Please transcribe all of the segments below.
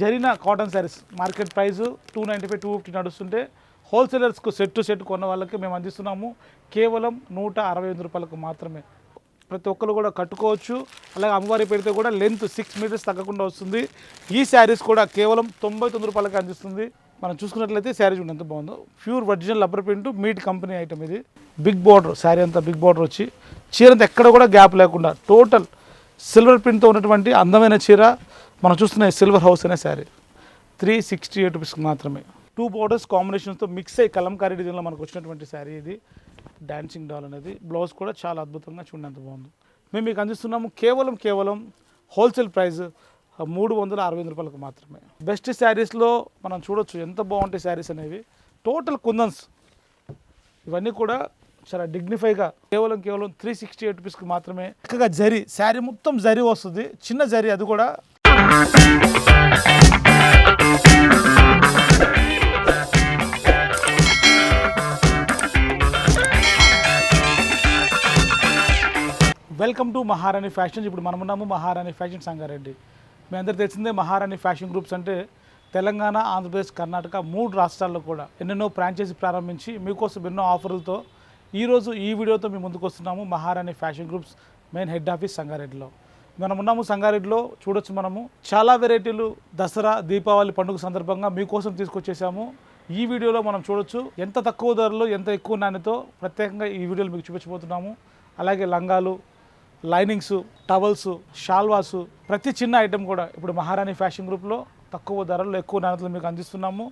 జరిగిన cotton saris market price two ninety five two fifty నడుస్తుంటే హోల్సేలర్స్కు సెట్ టు సెట్ కొన్న వాళ్ళకి మేము అందిస్తున్నాము. కేవలం నూట అరవై ఎనిమిది రూపాయలకు మాత్రమే. ప్రతి ఒక్కరు కూడా కట్టుకోవచ్చు. అలాగే అమ్మవారి పెడితే కూడా లెంత్ సిక్స్ మీటర్స్ తగ్గకుండా వస్తుంది. ఈ శారీస్ కూడా కేవలం తొంభై తొమ్మిది రూపాయలకి అందిస్తుంది. మనం చూసుకున్నట్లయితే శారీ చూడండి ఎంత బాగుందో. ప్యూర్ ఒరిజినల్ లబ్బర్ ప్రింట్ మీట్ కంపెనీ ఐటమ్ ఇది. బిగ్ బార్డర్ శారీ అంతా బిగ్ బార్డర్ వచ్చి చీర అంతా ఎక్కడ కూడా గ్యాప్ లేకుండా టోటల్ సిల్వర్ ప్రింట్తో ఉన్నటువంటి అందమైన చీర మనం చూస్తున్న సిల్వర్ హౌస్ అనే శారీ. త్రీ సిక్స్టీ ఎయిట్ రూపీస్కి మాత్రమే. టూ బోర్డర్స్ కాంబినేషన్స్తో మిక్స్ అయ్యి కలంకారీ డిజైన్లో మనకు వచ్చినటువంటి శారీ ఇది. డాన్సింగ్ డాల్ అనేది. బ్లౌజ్ కూడా చాలా అద్భుతంగా చూడండి బాగుంది. మేము మీకు అందిస్తున్నాము కేవలం కేవలం హోల్సేల్ ప్రైస్ మూడు వందల అరవై రూపాయలకు మాత్రమే. బెస్ట్ శారీస్లో మనం చూడొచ్చు ఎంత బాగుంటాయి శారీస్ అనేవి. టోటల్ కుందన్స్ ఇవన్నీ కూడా చాలా డిగ్నిఫైగా కేవలం కేవలం త్రీ సిక్స్టీ ఎయిట్ రూపీస్కి మాత్రమే. చక్కగా జరి శారీ మొత్తం జరి వస్తుంది. చిన్న జరి అది కూడా వెల్కమ్ టు మహారాణి ఫ్యాషన్స్ ఇప్పుడు మనం ఉన్నాము మహారాణి ఫ్యాషన్ సంగారెడ్డి. మీ అందరు తెలిసిందే మహారాణి ఫ్యాషన్ గ్రూప్స్ అంటే తెలంగాణ ఆంధ్రప్రదేశ్ కర్ణాటక మూడు రాష్ట్రాల్లో కూడా ఎన్నెన్నో ఫ్రాంచైజీ ప్రారంభించి మీకోసం ఎన్నో ఆఫర్లతో ఈరోజు ఈ వీడియోతో మేము ముందుకు వస్తున్నాము Maharani fashion groups main head office సంగారెడ్డిలో. మనం ఉన్నాము సంగారెడ్డిలో చూడొచ్చు మనము. చాలా వెరైటీలు దసరా దీపావళి పండుగ సందర్భంగా మీకోసం తీసుకొచ్చేసాము. ఈ వీడియోలో మనం చూడొచ్చు ఎంత తక్కువ ధరలో ఎంత ఎక్కువ నాణ్యతో ప్రత్యేకంగా ఈ వీడియోలో మీకు చూపించబోతున్నాము. అలాగే లంగాలు లైనింగ్స్ టవల్స్ షాల్వాస్ ప్రతి చిన్న ఐటెం కూడా ఇప్పుడు మహారాణి ఫ్యాషన్ గ్రూప్లో తక్కువ ధరల్లో ఎక్కువ నాణ్యతలు మీకు అందిస్తున్నాము.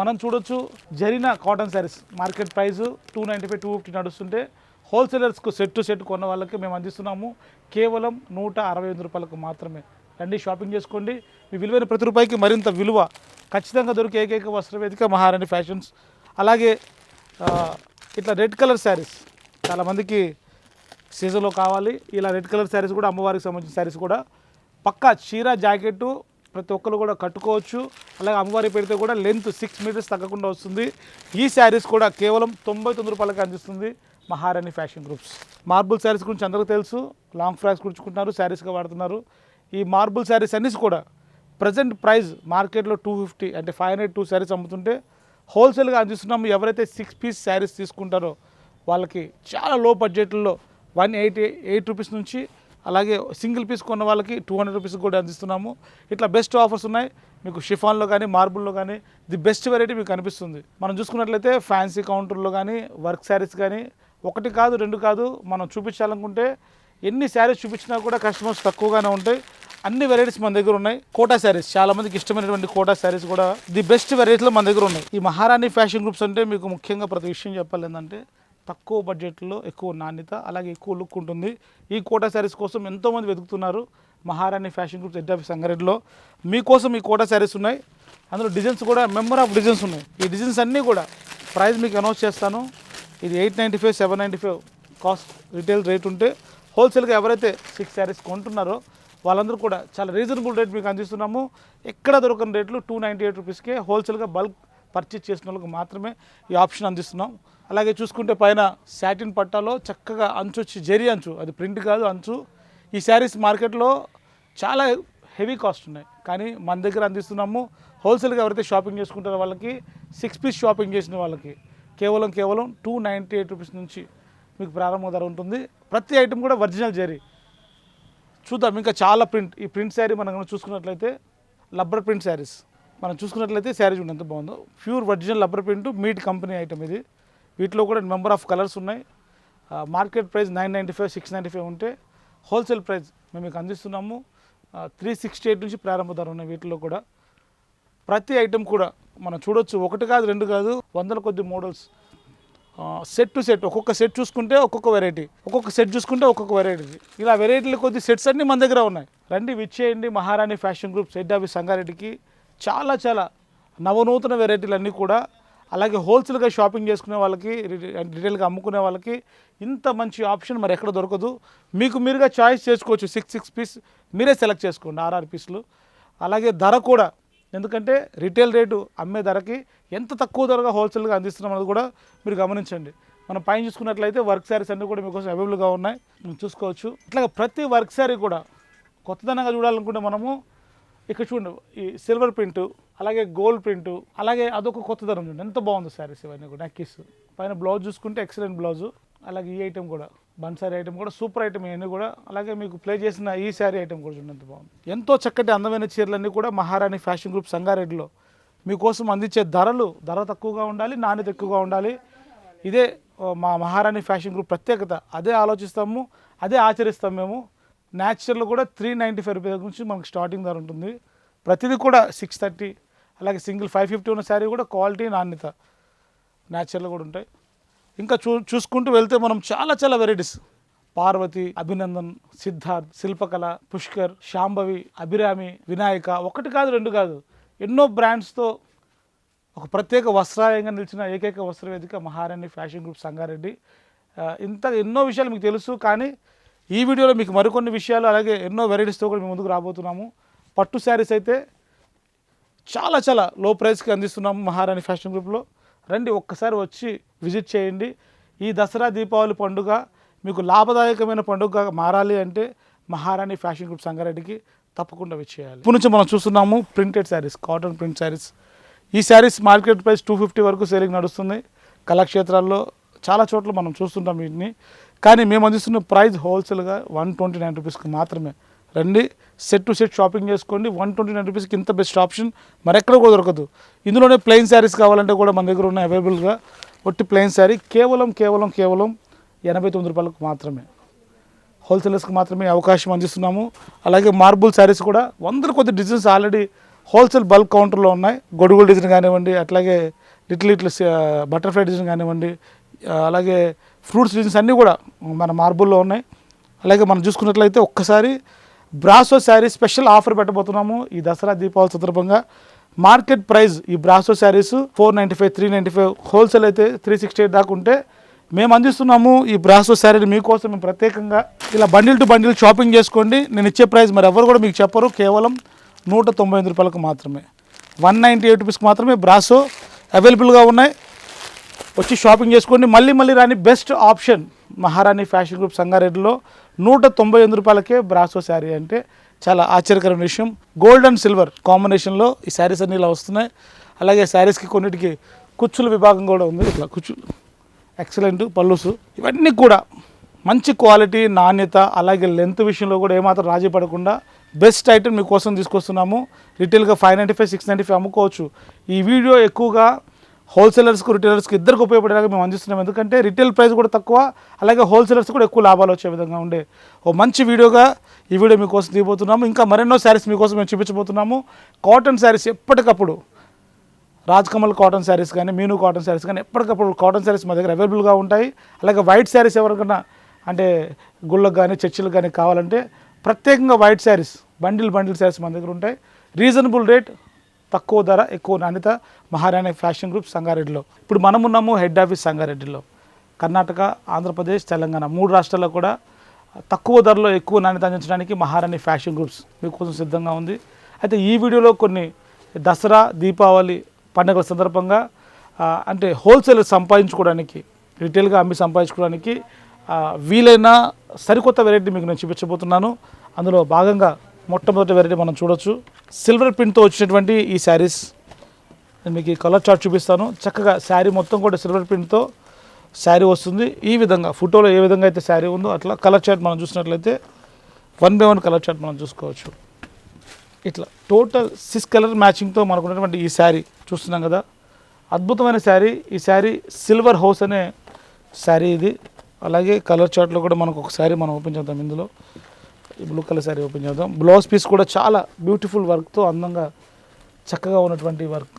మనం చూడొచ్చు జరిన cotton saris. Market price two ninety five two fifty నడుస్తుంటే హోల్సేలర్స్కు సెట్ టు సెట్ కొన్న వాళ్ళకి మేము అందిస్తున్నాము. కేవలం నూట అరవై ఎనిమిది రూపాయలకు మాత్రమే. రండి షాపింగ్ చేసుకోండి. మీ విలువైన ప్రతి రూపాయికి మరింత విలువ ఖచ్చితంగా దొరికే ఏకైక వస్త్ర వేదిక మహారాణి ఫ్యాషన్స్. అలాగే ఇట్లా రెడ్ కలర్ శారీస్. చాలామందికి సీజన్లో కావాలి. ఇలా రెడ్ కలర్ శారీస్ కూడా అమ్మవారికి సంబంధించిన శారీస్ కూడా. పక్కా చీర జాకెట్ ప్రతి ఒక్కరు కూడా కట్టుకోవచ్చు. అలాగే అమ్మవారి పెడితే కూడా లెంత్ సిక్స్ మీటర్స్ తగ్గకుండా వస్తుంది. ఈ శారీస్ కూడా కేవలం తొంభై తొమ్మిది రూపాయలకి అందిస్తుంది. మహారాణి ఫ్యాషన్ గ్రూప్స్. మార్బుల్ శారీస్ గురించి అందరికీ తెలుసు. లాంగ్ ఫ్రాక్స్ కుడుచుకుంటున్నారు శారీస్గా వాడుతున్నారు. ఈ మార్బుల్ శారీస్ అన్నీ కూడా ప్రజెంట్ ప్రైస్ మార్కెట్లో టూ ఫిఫ్టీ అంటే ఫైవ్ హండ్రెడ్ టూ శారీస్ అమ్ముతుంటే హోల్సేల్గా అందిస్తున్నాము. ఎవరైతే సిక్స్ పీస్ శారీస్ తీసుకుంటారో వాళ్ళకి చాలా లో బడ్జెట్లో వన్ ఎయిటీ ఎయిట్ రూపీస్ నుంచి అలాగే సింగిల్ పీస్ కొన్న వాళ్ళకి టూ హండ్రెడ్ రూపీస్ కూడా అందిస్తున్నాము. ఇట్లా బెస్ట్ ఆఫర్స్ ఉన్నాయి. మీకు షిఫాన్లో కానీ మార్బుల్లో కానీ ది బెస్ట్ వెరైటీ మీకు కనిపిస్తుంది మనం చూసుకున్నట్లయితే ఫ్యాన్సీ కౌంటర్లో కానీ వర్క్ శారీస్ కానీ ఒకటి కాదు రెండు కాదు మనం చూపించాలనుకుంటే ఎన్ని శారీస్ చూపించినా కూడా కస్టమర్స్ తక్కువగానే ఉంటాయి. అన్ని వెరైటీస్ మన దగ్గర ఉన్నాయి. కోటా శారీస్ చాలా మందికి ఇష్టమైనటువంటి కోటా శారీస్ కూడా ది బెస్ట్ వెరైటీలో మన దగ్గర ఉన్నాయి. ఈ మహారాణి ఫ్యాషన్ గ్రూప్స్ అంటే మీకు ముఖ్యంగా ప్రతి విషయం చెప్పాలి ఏంటంటే తక్కువ బడ్జెట్లో ఎక్కువ నాణ్యత అలాగే ఎక్కువ లుక్ ఉంటుంది. ఈ కోటా శారీస్ కోసం ఎంతోమంది వెతుకుతున్నారు మహారాణి ఫ్యాషన్ గ్రూప్స్ హెడ్ ఆఫీస్ సంగారెడ్డిలో మీకోసం ఈ కోటా శారీస్ ఉన్నాయి. అందులో డిజైన్స్ కూడా మెంబర్ ఆఫ్ డిజైన్స్ ఉన్నాయి. ఈ డిజైన్స్ అన్నీ కూడా ప్రైస్ మీకు అనౌన్స్ చేస్తాను. ఇది eight ninety five seven ninety five cost retail rate ఉంటే హోల్సేల్గా ఎవరైతే సిక్స్ శారీస్ కొంటున్నారో వాళ్ళందరూ కూడా చాలా రీజనబుల్ రేట్ మీకు అందిస్తున్నాము. ఎక్కడ దొరకని రేట్లు టూ నైంటీ ఎయిట్ రూపీస్కే హోల్సేల్గా బల్క్ పర్చేస్ చేసిన వాళ్ళకి మాత్రమే ఈ ఆప్షన్ అందిస్తున్నాం. అలాగే చూసుకుంటే పైన శాటిన్ పట్టాలో చక్కగా అంచు వచ్చి జరి అంచు అది ప్రింట్ కాదు అంచు. ఈ శారీస్ మార్కెట్లో చాలా హెవీ కాస్ట్ ఉన్నాయి. కానీ మన దగ్గర అందిస్తున్నాము. హోల్సేల్గా ఎవరైతే షాపింగ్ చేసుకుంటారో వాళ్ళకి సిక్స్ పీస్ షాపింగ్ చేసిన వాళ్ళకి కేవలం కేవలం టూ నైంటీ ఎయిట్ రూపీస్ నుంచి మీకు ప్రారంభ ధర ఉంటుంది. ప్రతి ఐటెం కూడా ఒరిజినల్ జరీ చూద్దాం ఇంకా చాలా ప్రింట్ ఈ ప్రింట్ శారీ మనం కనుక చూసుకున్నట్లయితే లబ్బర్ ప్రింట్ శారీస్ మనం చూసుకున్నట్లయితే శారీ చూడండి ఎంత బాగుందో. ప్యూర్ ఒరిజినల్ లబ్బర్ ప్రింట్ మీట్ కంపెనీ ఐటమ్ ఇది. వీటిలో కూడా నెంబర్ ఆఫ్ కలర్స్ ఉన్నాయి. Market price nine ninety five six ninety five ఉంటే హోల్సేల్ ప్రైస్ మేము మీకు అందిస్తున్నాము. త్రీ సిక్స్టీ ఎయిట్ నుంచి ప్రారంభ ధర ఉన్నాయి వీటిలో కూడా. ప్రతి ఐటెం కూడా మనం చూడొచ్చు. ఒకటి కాదు రెండు కాదు వందల కొద్ది మోడల్స్. సెట్ టు సెట్ ఒక్కొక్క సెట్ చూసుకుంటే ఒక్కొక్క వెరైటీ ఒక్కొక్క సెట్ చూసుకుంటే ఒక్కొక్క వెరైటీ ఇలా వెరైటీలు కొద్ది సెట్స్ అన్నీ మన దగ్గర ఉన్నాయి. రండి విచ్చేయండి Maharani fashion group said office సంగారెడ్డికి. చాలా చాలా నవనూతన వెరైటీలు అన్నీ కూడా. అలాగే హోల్సేల్గా షాపింగ్ చేసుకునే వాళ్ళకి రిటైల్గా అమ్ముకునే వాళ్ళకి ఇంత మంచి ఆప్షన్ మరి ఎక్కడ దొరకదు. మీకు మీరుగా చాయిస్ చేసుకోవచ్చు. సిక్స్ సిక్స్ పీస్ మీరే సెలెక్ట్ చేసుకోండి ఆర్ఆర్ పీస్లు అలాగే ధర కూడా ఎందుకంటే రిటైల్ రేటు అమ్మే ధరకి ఎంత తక్కువ ధరగా హోల్సేల్గా అందిస్తున్నాం అనేది కూడా మీరు గమనించండి. మనం పైన చూసుకున్నట్లయితే వర్క్ శారీస్ అన్నీ కూడా మీకోసం అవైలబుల్గా ఉన్నాయి. మీరు చూసుకోవచ్చు. ఇట్లా ప్రతి వర్క్ శారీ కూడా కొత్తదనంగా చూడాలనుకుంటే మనము ఇక్కడ చూడండి ఈ సిల్వర్ ప్రింట్ అలాగే గోల్డ్ ప్రింట్ అలాగే అదొక కొత్త చూడండి. ఎంత బాగుంది శారీస్ ఇవన్నీ కూడా నెక్కీస్. పైన బ్లౌజ్ చూసుకుంటే ఎక్సలెంట్ బ్లౌజు. అలాగే ఈ ఐటెం కూడా. బన్ శారీ కూడా సూపర్ ఐటెం ఇవన్నీ కూడా. అలాగే మీకు ప్లే చేసిన ఈ శారీ ఐటమ్ కూడా చూడండి బాగుంది ఎంతో చక్కటి అందమైన చీరలన్నీ కూడా మహారాణి ఫ్యాషన్ గ్రూప్ సంగారెడ్డిలో మీకోసం అందించే ధరలు ధర తక్కువగా ఉండాలి నాణ్యత ఎక్కువగా ఉండాలి. ఇదే మా మహారాణి ఫ్యాషన్ గ్రూప్ ప్రత్యేకత. అదే ఆలోచిస్తాము అదే ఆచరిస్తాం మేము. న్యాచురల్ కూడా త్రీ నైంటీ ఫైవ్ రూపీస్ నుంచి మనకు స్టార్టింగ్ ధర ఉంటుంది. ప్రతిదీ కూడా సిక్స్ థర్టీ అలాగే సింగిల్ ఫైవ్ ఫిఫ్టీ ఉన్న శారీ కూడా క్వాలిటీ నాణ్యత. న్యాచురల్ కూడా ఉంటాయి. ఇంకా చూ చూసుకుంటూ వెళ్తే మనం చాలా చాలా వెరైటీస్ పార్వతి అభినందన్ సిద్ధార్థ్ శిల్పకళ పుష్కర్ శాంభవి అభిరామి వినాయక. ఒకటి కాదు రెండు కాదు. ఎన్నో బ్రాండ్స్తో ఒక ప్రత్యేక వస్త్రాలయంగా నిలిచిన ఏకైక వస్త్ర వేదిక మహారాణి ఫ్యాషన్ గ్రూప్ సంగారెడ్డి. ఇంత ఎన్నో విషయాలు మీకు తెలుసు కానీ ఈ వీడియోలో మీకు మరికొన్ని విషయాలు అలాగే ఎన్నో వెరైటీస్తో కూడా మేము ముందుకు రాబోతున్నాము. పట్టు శారీస్ అయితే చాలా చాలా లో ప్రైస్కి అందిస్తున్నాము మహారాణి ఫ్యాషన్ గ్రూప్లో రండి ఒక్కసారి వచ్చి విజిట్ చేయండి. ఈ దసరా దీపావళి పండుగ మీకు లాభదాయకమైన పండుగ మారాలి అంటే మహారాణి ఫ్యాషన్ గ్రూప్ సంగారెడ్డికి తప్పకుండా విచ్చేయాలి ఇప్పుడు నుంచి మనం చూస్తున్నాము printed saris cotton print saris. ఈ saris market price two fifty వరకు సేలింగ్ నడుస్తుంది. కళాక్షేత్రాల్లో చాలా చోట్ల మనం చూస్తుంటాం వీటిని. కానీ మేము అందిస్తున్న ప్రైస్ హోల్సేల్గా వన్ ట్వంటీ నైన్ రూపీస్కి మాత్రమే. రండి సెట్ టు సెట్ షాపింగ్ చేసుకోండి. వన్ ట్వంటీ నైన్ రూపీస్కి ఇంత బెస్ట్ ఆప్షన్ మరెక్కడ కూడా దొరకదు. ఇందులోనే ప్లెయిన్ శారీస్ కావాలంటే కూడా మన దగ్గర ఉన్న అవైలబుల్గా ఒట్టి ప్లెయిన్ శారీ కేవలం కేవలం కేవలం ఎనభై తొమ్మిది రూపాయలకు మాత్రమే. హోల్సేలర్స్కి మాత్రమే అవకాశం అందిస్తున్నాము. అలాగే మార్బుల్ శారీస్ కూడా వందల కొద్ది డిజైన్స్ ఆల్రెడీ హోల్సేల్ బల్క్ కౌంటర్లో ఉన్నాయి. గొడుగుల డిజైన్ కానివ్వండి అట్లాగే లిటిల్ లిటిల్ బటర్ఫ్లై డిజైన్ కానివ్వండి uh, అలాగే ఫ్రూట్స్ డిజైన్స్ అన్నీ కూడా మన మార్బుల్లో ఉన్నాయి. అలాగే మనం చూసుకున్నట్లయితే ఒక్కసారి బ్రాసో శారీ స్పెషల్ ఆఫర్ పెట్టబోతున్నాము. ఈ దసరా దీపావళి సందర్భంగా మార్కెట్ ప్రైస్ ఈ brasso saris four ninety five three ninety five wholesale అయితే త్రీ సిక్స్టీ ఎయిట్ దాకా ఉంటే మేము అందిస్తున్నాము ఈ బ్రాసో శారీని మీకోసం. మేము ప్రత్యేకంగా ఇలా బండిల్ టు బండిల్ షాపింగ్ చేసుకోండి. నేను ఇచ్చే ప్రైస్ మరి ఎవరు కూడా మీకు చెప్పరు. కేవలం నూట తొంభై ఎనిమిది రూపాయలకు మాత్రమే. వన్ నైంటీ ఎయిట్ రూపీస్కి మాత్రమే బ్రాసో అవైలబుల్గా ఉన్నాయి. వచ్చి షాపింగ్ చేసుకోండి. మళ్ళీ మళ్ళీ రాని best option Maharani fashion group సంగారెడ్డిలో నూట తొంభై ఎనిమిది రూపాయలకే బ్రాసో శారీ అంటే చాలా ఆశ్చర్యకరమైన విషయం. గోల్డ్ అండ్ సిల్వర్ కాంబినేషన్లో ఈ శారీస్ అన్ని ఇలా వస్తున్నాయి. అలాగే శారీస్కి కొన్నిటికి కుచ్చుల విభాగం కూడా ఉంది. ఇట్లా కుచ్చులు ఎక్సలెంట్ పళ్ళుసు. ఇవన్నీ కూడా మంచి క్వాలిటీ నాణ్యత అలాగే లెంత్ విషయంలో కూడా ఏమాత్రం రాజీ పడకుండా బెస్ట్ ఐటమ్ మీకోసం తీసుకొస్తున్నాము. రిటైల్గా five ninety five six ninety five అమ్ముకోవచ్చు. ఈ వీడియో ఎక్కువగా హోల్సేలర్స్కు రిటైలర్స్కి ఇద్దరికి ఉపయోగపడేలాగా మేము అందిస్తున్నాం. ఎందుకంటే రిటైల్ ప్రైస్ కూడా తక్కువ అలాగే హోల్సేలర్స్ కూడా ఎక్కువ లాభాలు వచ్చే విధంగా ఉండే ఓ మంచి వీడియోగా ఈ వీడియో మీకోసం తీయబోతున్నాము. ఇంకా మరెన్నో శారీస్ మీకోసం మేము చూపించబోతున్నాము. కాటన్ శారీస్ ఎప్పటికప్పుడు రాజ్కమల్ కాటన్ శారీస్ కానీ మీను కాటన్ శారీస్ కానీ ఎప్పటికప్పుడు కాటన్ శారీస్ మా దగ్గర అవైలబుల్గా ఉంటాయి. అలాగే వైట్ శారీస్ ఎవరికైనా అంటే గుళ్ళకు కానీ చర్చిలకు కానీ కావాలంటే ప్రత్యేకంగా white saris bundle bundle saris మన దగ్గర ఉంటాయి. రీజనబుల్ రేట్ తక్కువ ధర ఎక్కువ నాణ్యత మహారాణి ఫ్యాషన్ గ్రూప్ సంగారెడ్డిలో. ఇప్పుడు మనం ఉన్నాము హెడ్ ఆఫీస్ సంగారెడ్డిలో. కర్ణాటక ఆంధ్రప్రదేశ్ తెలంగాణ మూడు రాష్ట్రాల్లో కూడా తక్కువ ధరలో ఎక్కువ నాణ్యత అందించడానికి మహారాణి ఫ్యాషన్ గ్రూప్స్ మీకోసం సిద్ధంగా ఉంది. అయితే ఈ వీడియోలో కొన్ని దసరా దీపావళి పండుగల సందర్భంగా అంటే హోల్సేల్ సంపాదించుకోవడానికి రిటైల్గా అమ్మి సంపాదించుకోవడానికి వీలైన సరికొత్త వెరైటీ మీకు నేను చూపించబోతున్నాను. అందులో భాగంగా మొట్టమొదటి వెరైటీ మనం చూడొచ్చు. సిల్వర్ ప్రింట్తో వచ్చినటువంటి ఈ శారీస్ నేను మీకు ఈ కలర్ చార్ట్ చూపిస్తాను. చక్కగా శారీ మొత్తం కూడా సిల్వర్ ప్రింట్తో శారీ వస్తుంది. ఈ విధంగా ఫోటోలో ఏ విధంగా అయితే శారీ ఉందో అట్లా కలర్ చార్ట్ మనం చూసినట్లయితే one by one colour chart మనం చూసుకోవచ్చు. ఇట్లా టోటల్ సిక్స్ కలర్ మ్యాచింగ్తో మనకు ఉన్నటువంటి ఈ శారీ చూస్తున్నాం కదా. అద్భుతమైన శారీ ఈ శారీ సిల్వర్ హౌస్ అనే శారీ ఇది. అలాగే కలర్ చార్ట్లో కూడా మనకు ఒక శారీ మనం ఓపెన్ చేద్దాం ఇందులో. ఈ బ్లూ కలర్ శారీ ఓపెన్ చేద్దాం. బ్లౌజ్ పీస్ కూడా చాలా బ్యూటిఫుల్ వర్క్తో అందంగా చక్కగా ఉన్నటువంటి వర్క్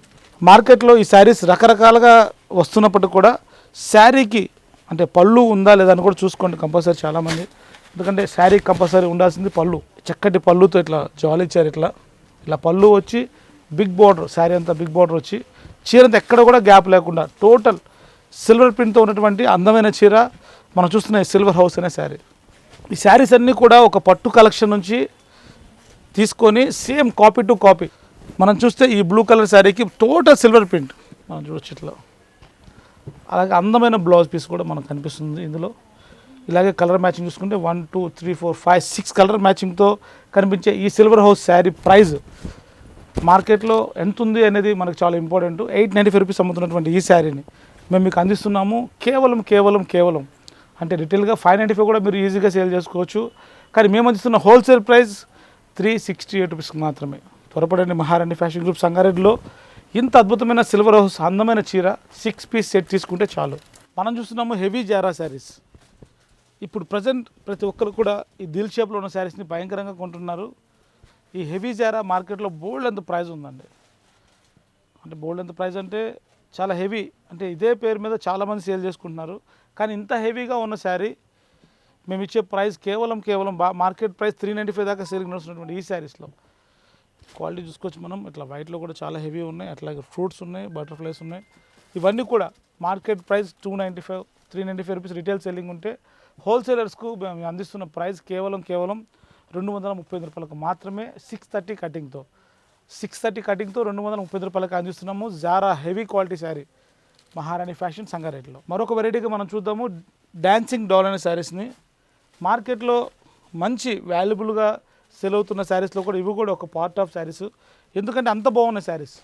మార్కెట్లో ఈ శారీస్ రకరకాలుగా వస్తున్నప్పటికీ కూడా శారీకి అంటే పళ్ళు ఉందా లేదా అని కూడా చూసుకోండి కంపల్సరీ చాలామంది. ఎందుకంటే శారీ కంపల్సరీ ఉండాల్సింది పళ్ళు. చక్కటి పళ్ళుతో ఇట్లా జాలిచ్చారు ఇట్లా. ఇలా పళ్ళు వచ్చి బిగ్ బార్డర్ శారీ అంతా బిగ్ బార్డర్ వచ్చి చీర అంతా ఎక్కడ కూడా గ్యాప్ లేకుండా టోటల్ సిల్వర్ ప్రింట్తో ఉన్నటువంటి అందమైన చీర మనం చూస్తున్న సిల్వర్ హౌస్ అనే శారీ ఈ శారీస్ అన్నీ కూడా ఒక పట్టు కలెక్షన్ నుంచి తీసుకొని సేమ్ కాపీ టు కాపీ. మనం చూస్తే ఈ బ్లూ కలర్ శారీకి టోటల్ సిల్వర్ ప్రింట్. మనం చూడొచ్చు ఇట్లా. అలాగే అందమైన బ్లౌజ్ పీస్ కూడా మనకు కనిపిస్తుంది ఇందులో. ఇలాగే కలర్ మ్యాచింగ్ చూసుకుంటే one two three four five six colour మ్యాచింగ్తో కనిపించే ఈ సిల్వర్ హౌస్ శారీ ప్రైస్ మార్కెట్లో ఎంత ఉంది అనేది మనకు చాలా important. Eight ninety five rupees అమ్ముతున్నటువంటి ఈ శారీని మేము మీకు అందిస్తున్నాము. కేవలం కేవలం కేవలం అంటే రిటైల్గా ఫైవ్ నైంటీ ఫైవ్ కూడా మీరు ఈజీగా సేల్ చేసుకోవచ్చు. కానీ మేము అందిస్తున్న wholesale price three sixty eight రూపీస్కి మాత్రమే. త్వరపడండి మహారాణి ఫ్యాషన్ గ్రూప్ సంగారెడ్డిలో. ఇంత అద్భుతమైన సిల్వర్ హౌస్ అందమైన చీర సిక్స్ పీస్ సెట్ తీసుకుంటే చాలు. మనం చూస్తున్నాము హెవీ జారా శారీస్. ఇప్పుడు ప్రజెంట్ ప్రతి ఒక్కరు కూడా ఈ దిల్ షేప్లో ఉన్న శారీస్ని భయంకరంగా కొంటున్నారు. ఈ హెవీ జారా మార్కెట్లో బోల్డ్ అంత ప్రైస్ ఉందండి. అంటే బోల్డ్ ఎంత ప్రైస్ అంటే చాలా హెవీ అంటే ఇదే పేరు మీద చాలామంది సేల్ చేసుకుంటున్నారు. కానీ ఇంత హెవీగా ఉన్న శారీ మేము ఇచ్చే ప్రైస్ కేవలం కేవలం బా market price three ninety five దాకా సేల్ నడుస్తున్నటువంటి ఈ శారీస్లో. క్వాలిటీ చూసుకోవచ్చు మనం ఇట్లా వైట్లో కూడా చాలా హెవీ ఉన్నాయి అట్లాగే ఫ్రూట్స్ ఉన్నాయి బటర్ఫ్లైస్ ఉన్నాయి. ఇవన్నీ కూడా market price two ninety five three ninety five rupees retail selling ఉంటే హోల్సేలర్స్కు మేము అందిస్తున్న ప్రైస్ కేవలం కేవలం రెండు వందల ముప్పై ఐదు రూపాయలకు మాత్రమే సిక్స్ థర్టీ కటింగ్తో. సిక్స్ థర్టీ కటింగ్తో రెండు వందల ముప్పై ఐదు రూపాయలకు అందిస్తున్నాము జారా హెవీ క్వాలిటీ శారీ. మహారాణి ఫ్యాషన్ సంగారెడ్డిలో. మరొక వెరైటీగా మనం చూద్దాము. డ్యాన్సింగ్ డాల్ అనే శారీస్ని. మార్కెట్లో మంచి వాల్యుబుల్గా సెల్ అవుతున్న శారీస్లో కూడా ఇవి కూడా ఒక పార్ట్ ఆఫ్ శారీస్. ఎందుకంటే అంత బాగున్నాయి శారీస్.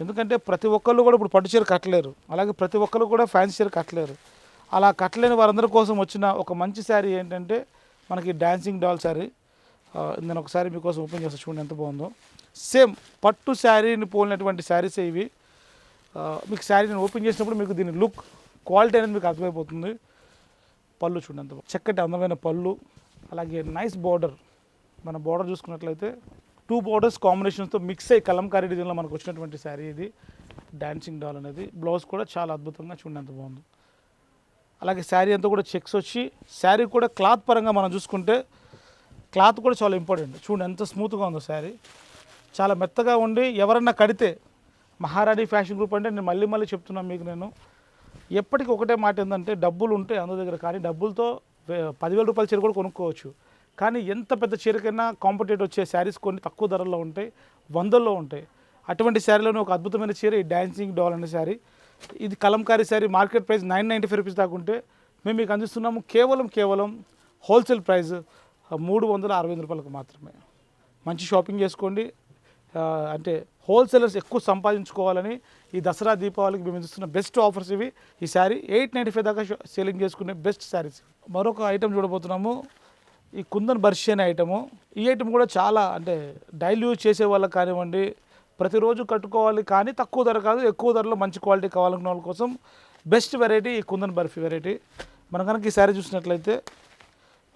ఎందుకంటే ప్రతి ఒక్కళ్ళు కూడా ఇప్పుడు పట్టు చీర కట్టలేరు. అలాగే ప్రతి ఒక్కళ్ళు కూడా ఫ్యాన్స్ చీర కట్టలేరు. అలా కట్టలేని వారందరి కోసం వచ్చిన ఒక మంచి శారీ ఏంటంటే మనకి డ్యాన్సింగ్ డాల్ శారీ. నేను ఒకసారి మీకోసం ఓపెన్ చేస్తాను చూడండి ఎంత బాగుందో. సేమ్ పట్టు శారీని పోలినటువంటి శారీసే ఇవి. మీకు శారీ నేను ఓపెన్ చేసినప్పుడు మీకు దీని లుక్ క్వాలిటీ అనేది మీకు అర్థమైపోతుంది. పళ్ళు చూడండి ఎంత బాగుంది. చక్కటి అందమైన పళ్ళు అలాగే నైస్ బార్డర్. మన బార్డర్ చూసుకున్నట్లయితే టూ బార్డర్స్ కాంబినేషన్స్తో మిక్స్ అయ్యి కలంకారీ డిజైన్లో మనకు వచ్చినటువంటి శారీ ఇది. డాన్సింగ్ డాల్ అనేది. బ్లౌజ్ కూడా చాలా అద్భుతంగా చూడండి ఎంత బాగుంది. అలాగే శారీ అంతా కూడా చెక్స్ వచ్చి శారీ కూడా క్లాత్ పరంగా మనం చూసుకుంటే క్లాత్ కూడా చాలా ఇంపార్టెంట్. చూడండి ఎంత స్మూత్గా ఉందో శారీ. చాలా మెత్తగా ఉండి ఎవరన్నా కడితే మహారాణి ఫ్యాషన్ గ్రూప్ అంటే నేను మళ్ళీ మళ్ళీ చెప్తున్నాను మీకు నేను. ఎప్పటికీ ఒకటే మాట ఏంటంటే డబ్బులు ఉంటే అందరి దగ్గర కానీ డబ్బులతో పదివేల రూపాయల చీర కూడా కొనుక్కోవచ్చు. కానీ ఎంత పెద్ద చీరకైనా కాంపిటేట్ వచ్చే శారీస్ కొన్ని తక్కువ ధరల్లో ఉంటాయి వందల్లో ఉంటాయి. అటువంటి శారీలోనే ఒక అద్భుతమైన చీర ఈ డ్యాన్సింగ్ డాల్ అనే శారీ. ఇది kalamkari sari market price nine ninety five rupees దాకా ఉంటే మేము మీకు అందిస్తున్నాము కేవలం కేవలం హోల్సేల్ ప్రైస్ మూడు వందల అరవై ఐదు రూపాయలకు మాత్రమే. మంచి షాపింగ్ చేసుకోండి. అంటే హోల్సేలర్స్ ఎక్కువ సంపాదించుకోవాలని ఈ దసరా దీపావళికి మేము ఇస్తున్న బెస్ట్ ఆఫర్స్ ఇవి. ఈ శారీ ఎయిట్ నైంటీ ఫైవ్ దాకా సేలింగ్ చేసుకునే బెస్ట్ శారీస్ మరొక ఐటెం చూడబోతున్నాము. ఈ కుందన్ బర్షి అనే ఐటము. ఈ ఐటెం కూడా చాలా అంటే డైలీ యూజ్ చేసే వాళ్ళకి కానివ్వండి ప్రతిరోజు కట్టుకోవాలి కానీ తక్కువ ధర కాదు ఎక్కువ ధరలో మంచి క్వాలిటీ కావాలనుకున్న వాళ్ళ కోసం బెస్ట్ వెరైటీ ఈ కుందన్ బర్ఫీ వెరైటీ. మనం కనుక ఈ శారీ చూసినట్లయితే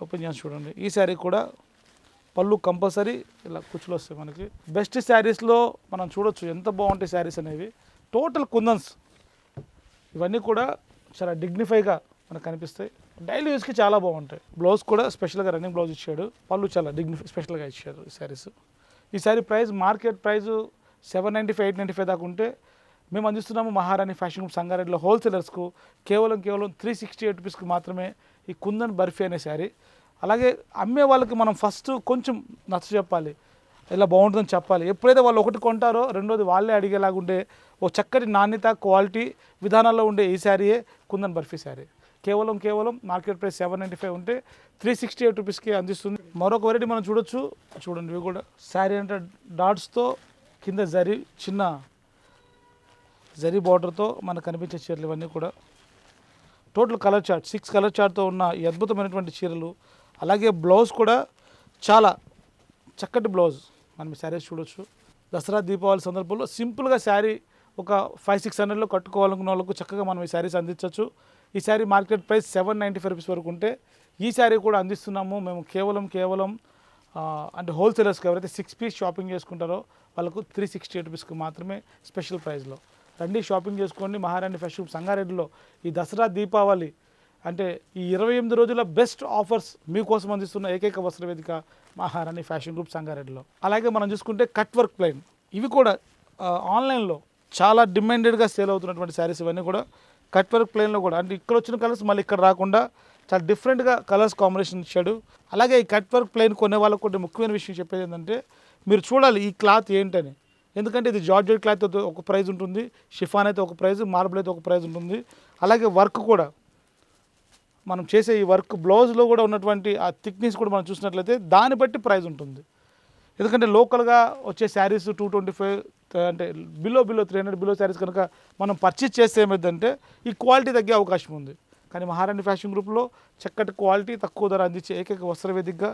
ఓపెన్ చేసి చూడండి. ఈ శారీ కూడా పళ్ళు కంపల్సరీ ఇలా కుచ్చులు వస్తాయి మనకి. బెస్ట్ శారీస్లో మనం చూడొచ్చు ఎంత బాగుంటాయి శారీస్ అనేవి. టోటల్ కుందన్స్. ఇవన్నీ కూడా చాలా డిగ్నిఫైగా మనకు కనిపిస్తాయి. డైలీ యూస్కి చాలా బాగుంటాయి. బ్లౌజ్ కూడా స్పెషల్గా రన్నింగ్ బ్లౌజ్ ఇచ్చాడు. పళ్ళు చాలా డిగ్నిఫై స్పెషల్గా ఇచ్చారు ఈ శారీస్ ఈ sari price market price seven ninety five eight ninety five దాకా ఉంటే మేము అందిస్తున్నాము మహారాణి ఫ్యాషన్ సంగారెడ్డిలో హోల్సేలర్స్కు కేవలం కేవలం త్రీ సిక్స్టీ ఎయిట్ రూపీస్కి మాత్రమే ఈ కుందన్ బర్ఫీ అనే శారీ. అలాగే అమ్మే వాళ్ళకి మనం ఫస్ట్ కొంచెం నచ్చ చెప్పాలి. ఇలా బాగుంటుందని చెప్పాలి. ఎప్పుడైతే వాళ్ళు ఒకటి కొంటారో రెండోది వాళ్ళే అడిగేలాగా ఉండే ఓ చక్కటి నాణ్యత క్వాలిటీ విధానాల్లో ఉండే ఈ శారీయే కుందన్ బర్ఫీ శారీ. కేవలం కేవలం market price seven ninety five ఉంటే త్రీ సిక్స్టీ ఎయిట్ రూపీస్కి అందిస్తుంది. మరొక వెరైటీ మనం చూడొచ్చు. చూడండి ఇవి కూడా శారీ అంటే డాట్స్తో కింద జరీ చిన్న జరీ బార్డర్తో మనకు కనిపించే చీరలు ఇవన్నీ కూడా. Total colour chart six colour చార్ట్తో ఉన్న ఈ అద్భుతమైనటువంటి చీరలు అలాగే బ్లౌజ్ కూడా చాలా చక్కటి బ్లౌజ్. మనం ఈ శారీస్ చూడొచ్చు. దసరా దీపావళి సందర్భంలో సింపుల్గా శారీ ఒక ఫైవ్ సిక్స్ హండ్రెడ్లో కట్టుకోవాలనుకున్న వాళ్ళకు చక్కగా మనం ఈ శారీస్ అందించవచ్చు ఈ sari market price seven ninety five rupees వరకు ఉంటే ఈ శారీ కూడా అందిస్తున్నాము. మేము కేవలం కేవలం అంటే హోల్సేలర్స్కి ఎవరైతే సిక్స్ పీస్ షాపింగ్ చేసుకుంటారో వాళ్ళకు త్రీ సిక్స్టీ ఎయిట్ రూపీస్కి మాత్రమే స్పెషల్ ప్రైస్లో రండి షాపింగ్ చేసుకోండి మహారాణి ఫ్యాషన్ సంగారెడ్డిలో ఈ దసరా దీపావళి అంటే ఈ ఇరవై ఎనిమిది రోజుల బెస్ట్ ఆఫర్స్ మీకోసం అందిస్తున్న ఏకైక వస్త్ర వేదిక మహారాణి ఫ్యాషన్ గ్రూప్ సంగారెడ్డిలో. అలాగే మనం చూసుకుంటే కట్ వర్క్ ప్లైన్ ఇవి కూడా ఆన్లైన్లో చాలా డిమాండెడ్గా సేల్ అవుతున్నటువంటి శారీస్ ఇవన్నీ కూడా కట్ వర్క్ ప్లైన్లో కూడా. అంటే ఇక్కడ వచ్చిన కలర్స్ మళ్ళీ ఇక్కడ రాకుండా చాలా డిఫరెంట్గా కలర్స్ కాంబినేషన్ ఇచ్చాడు. అలాగే ఈ కట్ వర్క్ ప్లైన్ కొనే వాళ్ళకు కొన్ని ముఖ్యమైన విషయం చెప్పేది ఏంటంటే మీరు చూడాలి ఈ క్లాత్ ఏంటని. ఎందుకంటే ఇది జార్జెట్ క్లాత్ అయితే ఒక ప్రైజ్ ఉంటుంది షిఫాన్ అయితే ఒక ప్రైజ్ మార్బుల్ అయితే ఒక ప్రైజ్ ఉంటుంది. అలాగే వర్క్ కూడా. మనం చేసే ఈ వర్క్ బ్లౌజ్లో కూడా ఉన్నటువంటి ఆ థిక్నెస్ కూడా మనం చూసినట్లయితే దాన్ని బట్టి ప్రైజ్ ఉంటుంది. ఎందుకంటే లోకల్గా వచ్చే శారీస్ టూ ట్వంటీ ఫైవ్ అంటే below below three hundred below saris కనుక మనం పర్చేజ్ చేస్తే ఏమైందంటే ఈ క్వాలిటీ తగ్గే అవకాశం ఉంది. కానీ మహారాణి ఫ్యాషన్ గ్రూప్లో చక్కటి క్వాలిటీ తక్కువ ధర అందించే ఏకైక వస్త్రవేదికగా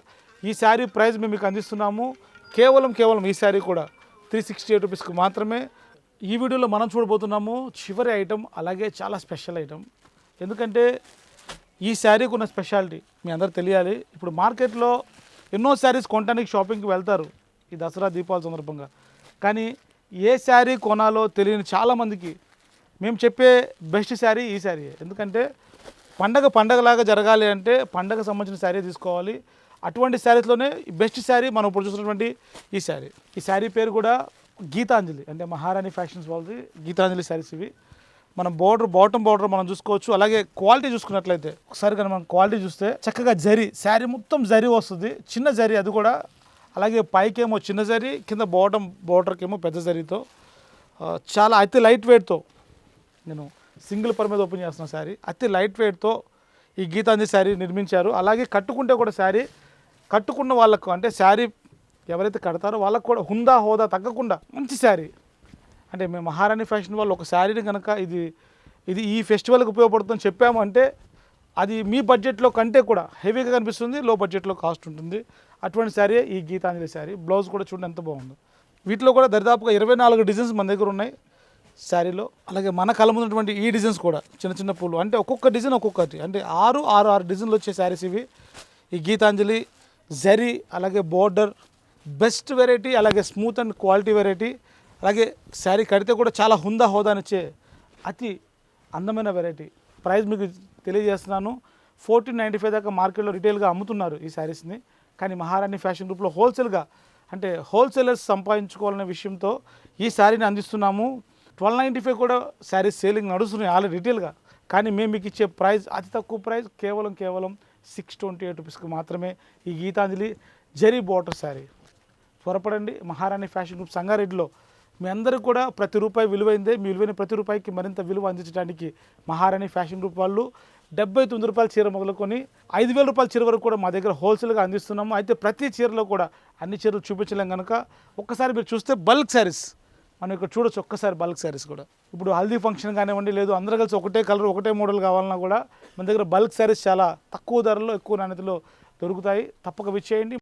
ఈ శారీ ప్రైస్ మేము మీకు అందిస్తున్నాము. కేవలం కేవలం ఈ శారీ కూడా. త్రీ సిక్స్టీ ఎయిట్ రూపీస్కి మాత్రమే ఈ వీడియోలో మనం చూడబోతున్నాము చివరి ఐటెం అలాగే చాలా స్పెషల్ ఐటెం ఎందుకంటే ఈ శారీకి ఉన్న స్పెషాలిటీ మీ అందరు తెలియాలి. ఇప్పుడు మార్కెట్లో ఎన్నో శారీస్ కొనడానికి షాపింగ్కి వెళ్తారు ఈ దసరా దీపావళి సందర్భంగా. కానీ ఏ శారీ కొనాలో తెలియని చాలామందికి మేము చెప్పే బెస్ట్ శారీ ఈ శారీ ఎందుకంటే పండగ పండగలాగా జరగాలి అంటే పండగ సంబంధించిన శారీ తీసుకోవాలి. అటువంటి శారీస్లోనే బెస్ట్ శారీ మనం ఇప్పుడు చూసినటువంటి ఈ శారీ. ఈ శారీ పేరు కూడా గీతాంజలి. అంటే మహారాణి ఫ్యాషన్స్ వాళ్ళది. గీతాంజలి శారీస్ ఇవి. మనం బోర్డర్ బాటమ్ బార్డర్ మనం చూసుకోవచ్చు. అలాగే క్వాలిటీ చూసుకున్నట్లయితే ఒకసారి కానీ మనం క్వాలిటీ చూస్తే చక్కగా జరి శారీ మొత్తం జరి వస్తుంది. చిన్న జరి అది కూడా. అలాగే పైకేమో చిన్న జరి కింద బాటమ్ బార్డర్కేమో పెద్ద జరీతో. చాలా అతి లైట్ వెయిట్తో నేను సింగిల్ పర్ మీద ఓపెన్ చేస్తున్న శారీ. అతి లైట్ వెయిట్తో ఈ గీతాంజలి శారీ నిర్మించారు. అలాగే కట్టుకుంటే కూడా శారీ కట్టుకున్న వాళ్ళకు అంటే శారీ ఎవరైతే కడతారో వాళ్ళకు కూడా హుందా హోదా తగ్గకుండా మంచి శారీ. అంటే మేము మహారాణి ఫ్యాషన్ వాళ్ళు ఒక శారీని కనుక ఇది ఇది ఈ ఫెస్టివల్కి ఉపయోగపడుతుందని చెప్పాము అంటే అది మీ బడ్జెట్లో కంటే కూడా హెవీగా కనిపిస్తుంది లో బడ్జెట్లో కాస్ట్ ఉంటుంది. అటువంటి శారీ ఈ గీతాంజలి శారీ. బ్లౌజ్ కూడా చూడండి ఎంత బాగుందో. వీటిలో కూడా దరిదాపుగా ఇరవై నాలుగు డిజైన్స్ మన దగ్గర ఉన్నాయి శారీలో. అలాగే మన కళ్ళ ముందున్నటువంటి ఈ డిజైన్స్ కూడా చిన్న చిన్న పూలు. అంటే ఒక్కొక్క డిజైన్ ఒక్కొక్కటి. అంటే ఆరు ఆరు ఆరు డిజైన్లు వచ్చే శారీస్ ఇవి. ఈ గీతాంజలి జరీ అలాగే బోర్డర్ బెస్ట్ వెరైటీ అలాగే స్మూత్ అండ్ క్వాలిటీ వెరైటీ అలాగే శారీ కడితే కూడా చాలా హుందా హోదానిచ్చే అతి అందమైన వెరైటీ. ప్రైస్ మీకు తెలియజేస్తున్నాను. ఫోర్టీన్ నైంటీ ఫైవ్ దాకా మార్కెట్లో రిటైల్గా అమ్ముతున్నారు ఈ శారీస్ని. కానీ మహారాణి ఫ్యాషన్ గ్రూప్లో హోల్సేల్గా అంటే హోల్సేలర్స్ సంపాదించుకోవాలనే విషయంతో ఈ శారీని అందిస్తున్నాము. ట్వెల్వ్ నైంటీ ఫైవ్ కూడా శారీస్ సేలింగ్ నడుస్తున్నాయి ఆల్రెడీ రిటైల్గా. కానీ మేము మీకు ఇచ్చే ప్రైస్ అతి తక్కువ ప్రైస్ కేవలం కేవలం సిక్స్ ట్వంటీ ఎయిట్ రూపీస్కి మాత్రమే ఈ గీతాంజలి జరీ బార్డర్ శారీ. త్వరపడండి. మహారాణి ఫ్యాషన్ గ్రూప్ సంగారెడ్డిలో మీ అందరూ కూడా ప్రతి రూపాయి విలువైందే. మీ విలువైన ప్రతి రూపాయికి మరింత విలువ అందించడానికి మహారాణి ఫ్యాషన్ గ్రూప్ వాళ్ళు డెబ్బై తొమ్మిది రూపాయల చీర మొదలుకొని ఐదు వేల రూపాయల చీర వరకు కూడా మా దగ్గర హోల్సేల్గా అందిస్తున్నాము. అయితే ప్రతి చీరలో కూడా అన్ని చీరలు చూపించలేం కనుక ఒక్కసారి మీరు చూస్తే బల్క్ శారీస్. మనం ఇక్కడ చూడొచ్చు ఒక్కసారి బల్క్ శారీస్ కూడా. ఇప్పుడు హల్దీ ఫంక్షన్ కానివ్వండి లేదు అందరూ కలిసి ఒకటే కలర్ ఒకటే మోడల్ కావాలన్నా కూడా మన దగ్గర బల్క్ శారీస్ చాలా తక్కువ ధరలో ఎక్కువ నాణ్యతలో దొరుకుతాయి. తప్పక విచ్చేయండి.